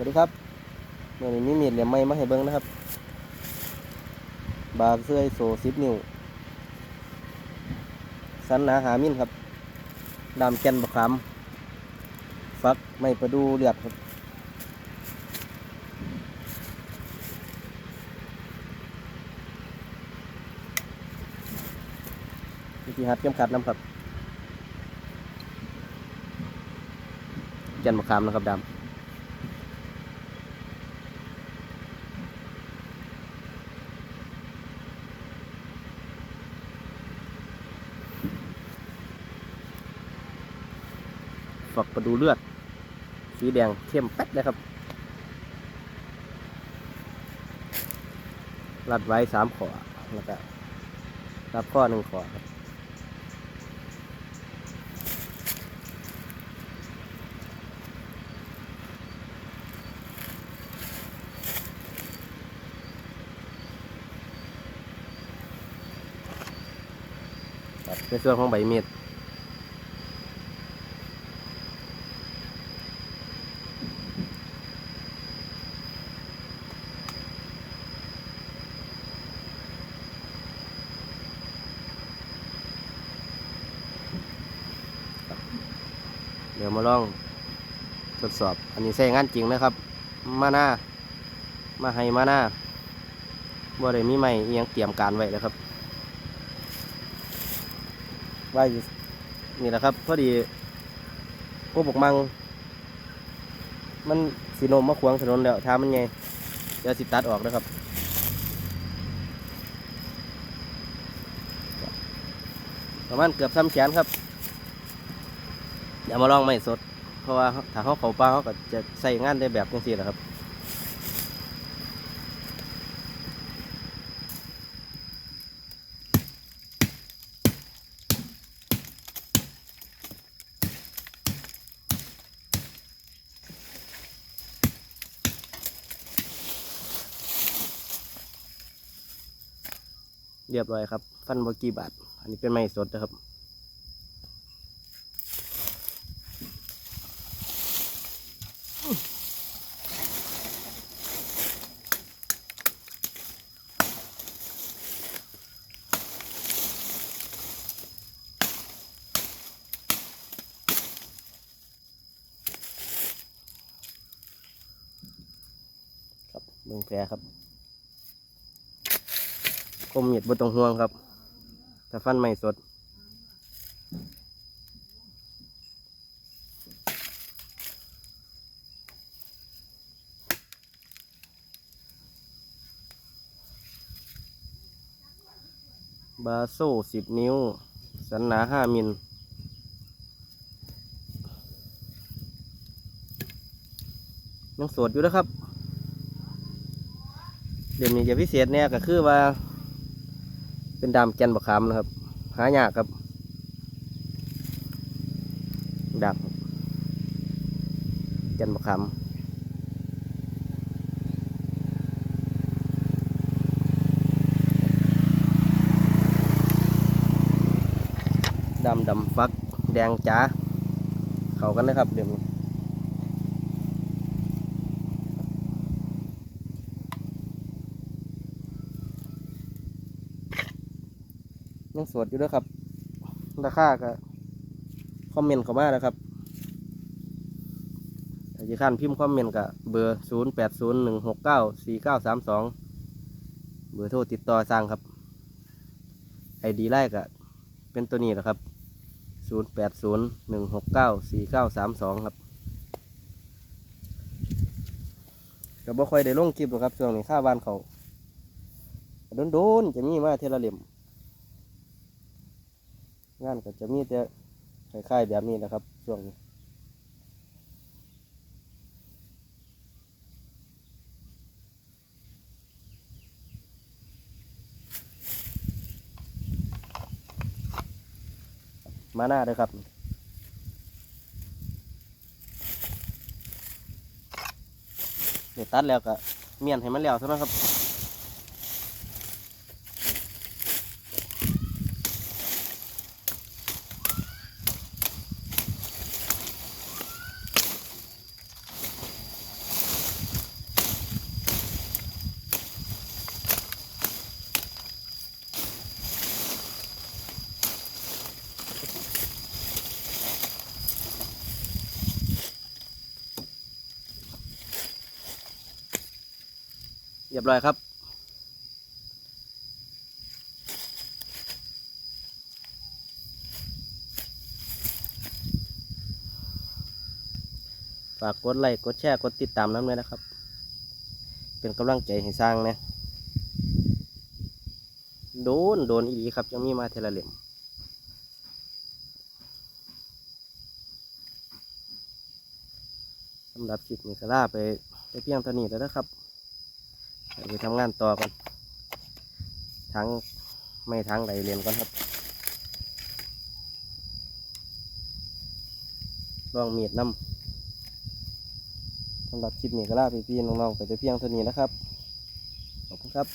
วัสดีครับเมื่อนี้มีมีดเหลี่ยมไม้มาให้เบิ้งนะครับ บาเสื้อโซสิบนิ้วสันหนาหามินครับดามแกนบะขามฟักไม่ประดูเลือดครับวิธีหัดเข็มขัดน้ำครับแกนบะขามนะครับดา ฝักประดูเลือด สีแดงเข้มแป๊ดเลยครับ รัดไว้สามขอแล้วก็รับข้อหนึ่งขอครับในส่วนของใบมีด ดี๋ยวมาลองทดสอบ อันนี้ใช้งานจริงนะครับ มาหน้า มาให้มาหน้าบ่ได้มีไม่ยังเตรียมการไว้แล้วครับไว้อยู่นี่แหละครับ พอดีพวกบกมัง มันสีนมมาขวางถนนแล้วทามันไงเดี๋ยวสิตัดออกนะครับประมาณเกือบซ้ำแขนครับ อย่ามาลองไม่สด เพราะว่าถ้าเขาเขาป่าเขาก็จะใส่งานได้แบบจังซี่แหละครับเรียบร้อยครับ ฟันบกี่บาท อันนี้เป็นไม้สดนะครับ ครับเบิ่งแผลครับคมเหยียดบนตรงห่วงครับแต่ฟันไม่สดบาโซ่สิบนิ้ว สันหนาห้ามิล ยังโสดอยู่นะครับ เดี๋ยวนี้จะพิเศษเนี่ยก็คือว่า เป็นดามแกนบะขามนะครับ หายากครับดามแกนบะขามดำดำฟักแดงจ๋าเข้ากันนะครับเดี๋ยวนี้ ยังสดอยู่ด้วยครับ ราคาก็คอมเมนต์เข้ามาแล้วครับถ้าจะขั้นพิมพ์คอมเมนต์ก็เบอร์ศูนย์แปดศูนย์หนึ่งหกเก้าสี่เก้าสามสองเบอร์โทรติดต่อสร้างครับไอดีไล่ก็เป็นตัวนี้แหละครับศูนย์แปดศูนย์หนึ่งหกเก้าสี่เก้าสามสองครับก็บ่ค่อยได้ลงคลิปหรอกครับช่วงนี้ค่าบ้านเขาโดนๆจะมีมาเทอละเล่ม งานก็จะมีแต่คล้ายๆแบบนี้แหละครับ ช่วงนี้มาหน้าเลยครับเดี๋ยวตัดแล้วก็เมียนให้มันแล้วเท่านั้นครับ รียบร้อยครับ ฝากกดไลค์กดแชร์กดติดตามน้ำเลยนะครับ เป็นกำลังใจให้สร้างนะโดนโดนอีหลีครับยังมีมาเทละเหล่มสำหรับคลิปนี้ก็ลาไปไปเพียงเท่านี้แล้วนะครับ ไปทำงานต่อกันทั้งไม่ทั้งไหลเรียนก่อนครับลองมีดน้ำสำหรับคลิปนี้ก็ลาพี่ๆน้องๆไปแต่เพียงเท่านี้นะครับ ขอบคุณครับ